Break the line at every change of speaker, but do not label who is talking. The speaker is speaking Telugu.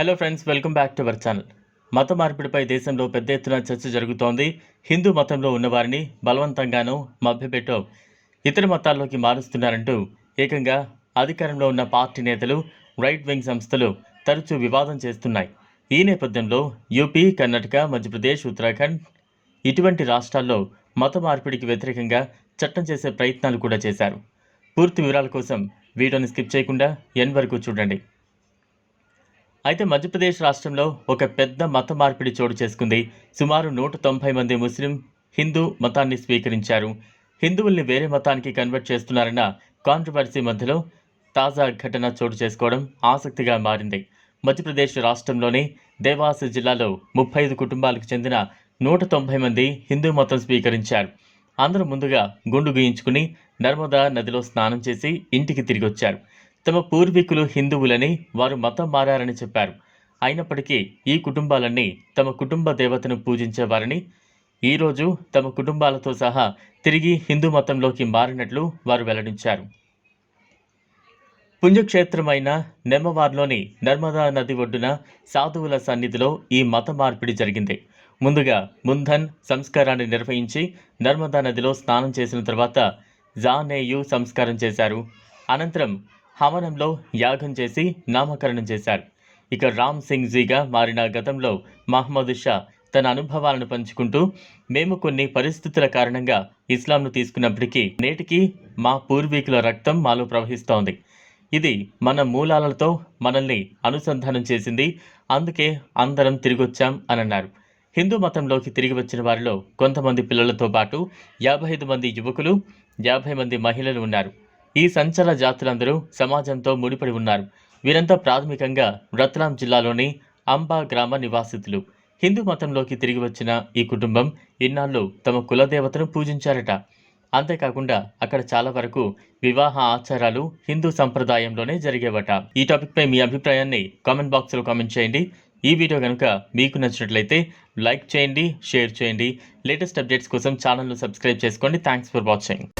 Hello friends welcome back to our channel మత మార్పిడిపై దేశంలో పెద్ద ఎత్తున చర్చ జరుగుతోంది. హిందూ మతంలో ఉన్నవారిని బలవంతంగానూ మభ్యపెట్టో. ఇతర మతాల్లోకి మారుస్తున్నారంటూ ఏకంగా అధికారంలో ఉన్న పార్టీ నేతలు రైట్ వింగ్ సంస్థలు తరచూ వివాదం చేస్తున్నాయి. ఈ నేపథ్యంలో యూపీ కర్ణాటక మధ్యప్రదేశ్ ఉత్తరాఖండ్ ఇటువంటి రాష్ట్రాల్లో మత మార్పిడికి వ్యతిరేకంగా చట్టం చేసే ప్రయత్నాలు కూడా చేశారు. పూర్తి వివరాల కోసం వీడియోని స్కిప్ చేయకుండా ఎన్ వరకు చూడండి. అయితే మధ్యప్రదేశ్ రాష్ట్రంలో ఒక పెద్ద మత మార్పిడి చోటు చేసుకుంది. సుమారు నూట తొంభై మంది ముస్లిం హిందూ మతాన్ని స్వీకరించారు. హిందువుల్ని వేరే మతానికి కన్వర్ట్ చేస్తున్నారన్న కాంట్రవర్సీ మధ్యలో తాజా ఘటన చోటు చేసుకోవడం ఆసక్తిగా మారింది. మధ్యప్రదేశ్ రాష్ట్రంలోని దేవాస్ జిల్లాలో ముప్పై ఐదు కుటుంబాలకు చెందిన నూట తొంభై మంది హిందూ మతం స్వీకరించారు. అందరూ ముందుగా గుండు గీయించుకుని నర్మదా నదిలో స్నానం చేసి ఇంటికి తిరిగి వచ్చారు తమ పూర్వీకులు హిందువులని వారు మతం మారారని చెప్పారు. అయినప్పటికీ ఈ కుటుంబాలన్నీ తమ కుటుంబ దేవతను పూజించేవారని ఈరోజు తమ కుటుంబాలతో సహా తిరిగి హిందూ మతంలోకి మారినట్లు వారు వెల్లడించారు. పుణ్యక్షేత్రమైన నెమ్మవార్లోని నర్మదా నది ఒడ్డున సాధువుల సన్నిధిలో ఈ మత మార్పిడి జరిగింది. ముందుగా ముంధన్ సంస్కారాన్ని నిర్వహించి నర్మదా నదిలో స్నానం చేసిన తర్వాత జానేయు సంస్కారం చేశారు. అనంతరం హవనంలో యాగం చేసి నామకరణం చేశారు. ఇక రామ్ సింగ్ జీగా మారిన గతంలో మహమ్మద్ షా తన అనుభవాలను పంచుకుంటూ మేము కొన్ని పరిస్థితుల కారణంగా ఇస్లాంను తీసుకున్నప్పటికీ నేటికి మా పూర్వీకుల రక్తం మాలో ప్రవహిస్తోంది. ఇది మన మూలాలతో మనల్ని అనుసంధానం చేసింది. అందుకే అందరం తిరిగొచ్చాం అని అన్నారు హిందూ మతంలోకి తిరిగి వచ్చిన వారిలో కొంతమంది పిల్లలతో పాటు యాభై ఐదు మంది యువకులు యాభై మంది మహిళలు ఉన్నారు. ఈ సంచల జాతులందరూ సమాజంతో ముడిపడి ఉన్నారు. వీరంతా ప్రాథమికంగా రత్లాం జిల్లాలోని అంబా గ్రామ నివాసితులు. హిందూ మతంలోకి తిరిగి వచ్చిన ఈ కుటుంబం ఇన్నాళ్ళు తమ కులదేవతను పూజించారట. అంతేకాకుండా అక్కడ చాలా వరకు వివాహ ఆచారాలు హిందూ సంప్రదాయంలోనే జరిగేవట. ఈ టాపిక్పై మీ అభిప్రాయాన్ని కామెంట్ బాక్స్లో కామెంట్ చేయండి. ఈ వీడియో కనుక మీకు నచ్చినట్లయితే లైక్ చేయండి షేర్ చేయండి. లేటెస్ట్ అప్డేట్స్ కోసం ఛానల్ను సబ్స్క్రైబ్ చేసుకోండి. Thanks for watching.